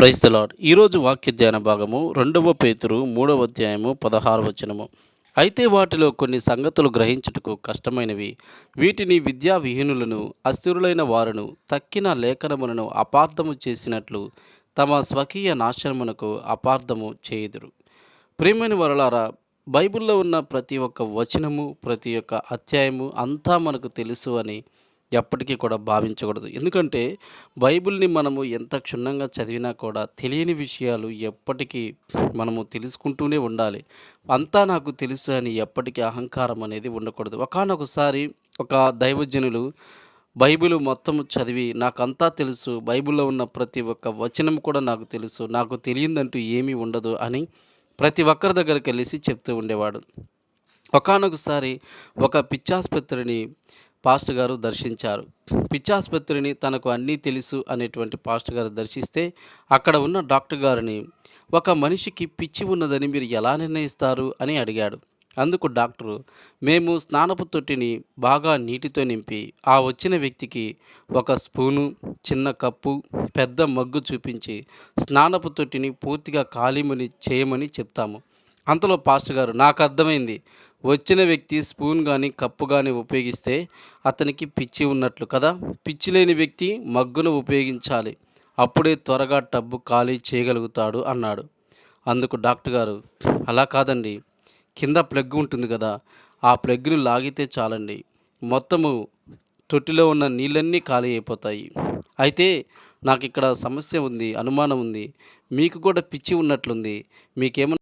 Praise the ఈరోజు వాక్య ధ్యాన భాగము రెండవ పేతురు మూడవ అధ్యాయము పదహారు వచనము. అయితే వాటిలో కొన్ని సంగతులు గ్రహించుటకు కష్టమైనవి. వీటిని విద్యా విహీనులను అస్థిరులైన వారును తక్కిన లేఖనములను అపార్థము చేసినట్లు తమ స్వకీయ నాశనమునకు అపార్థము చేయుదురు. ప్రేమైన వరలారా బైబిల్లో ఉన్న ప్రతి ఒక్క వచనము ప్రతి ఒక్క అధ్యాయము అంతా మనకు తెలుసు అని ఎప్పటికీ కూడా భావించకూడదు. ఎందుకంటే బైబిల్ని మనము ఎంత క్షుణ్ణంగా చదివినా కూడా తెలియని విషయాలు ఎప్పటికీ మనము తెలుసుకుంటూనే ఉండాలి. అంతా నాకు తెలుసు అని ఎప్పటికీ అహంకారం అనేది ఉండకూడదు. ఒకానొకసారి ఒక దైవజనులు బైబిల్ మొత్తం చదివి నాకంతా తెలుసు బైబిల్లో ఉన్న ప్రతి ఒక్క వచనం కూడా నాకు తెలుసు నాకు తెలియదంటూ ఏమీ ఉండదు అని ప్రతి ఒక్కరి దగ్గరికి వెళ్ళేసి చెప్తూ ఉండేవాడు. ఒకానొకసారి ఒక పిచ్చాసుపత్రిని పాస్టర్ గారు దర్శించారు. పిచ్చాసుపత్రిని తనకు అన్నీ తెలుసు అనేటువంటి పాస్టర్ గారు దర్శిస్తే అక్కడ ఉన్న డాక్టర్ గారిని ఒక మనిషికి పిచ్చి ఉన్నదని మీరు ఎలా నిర్ణయిస్తారు? అని అడిగాడు. అందుకు డాక్టరు మేము స్నానపు తొట్టిని బాగా నీటితో నింపి ఆ వచ్చిన వ్యక్తికి ఒక స్పూను చిన్న కప్పు పెద్ద మగ్గు చూపించి స్నానపు తొట్టిని పూర్తిగా ఖాళీమని చేయమని చెప్తాము. అంతలో పాస్టర్ గారు నాకు అర్థమైంది వచ్చిన వ్యక్తి స్పూన్ కానీ కప్పు కానీ ఉపయోగిస్తే అతనికి పిచ్చి ఉన్నట్లు కదా? పిచ్చి లేని వ్యక్తి మగ్గును ఉపయోగించాలి. అప్పుడే త్వరగా టబ్బు ఖాళీ చేయగలుగుతాడు అన్నాడు. అందుకు డాక్టర్ గారు అలా కాదండి. కింద ప్లగ్ ఉంటుంది కదా. ఆ ప్లగ్ను లాగితే చాలండి. మొత్తము తొట్టిలో ఉన్న నీళ్ళన్నీ ఖాళీ అయిపోతాయి. అయితే నాకు ఇక్కడ సమస్య ఉంది అనుమానం ఉంది. మీకు కూడా పిచ్చి ఉన్నట్లుంది. మీకేమన్నా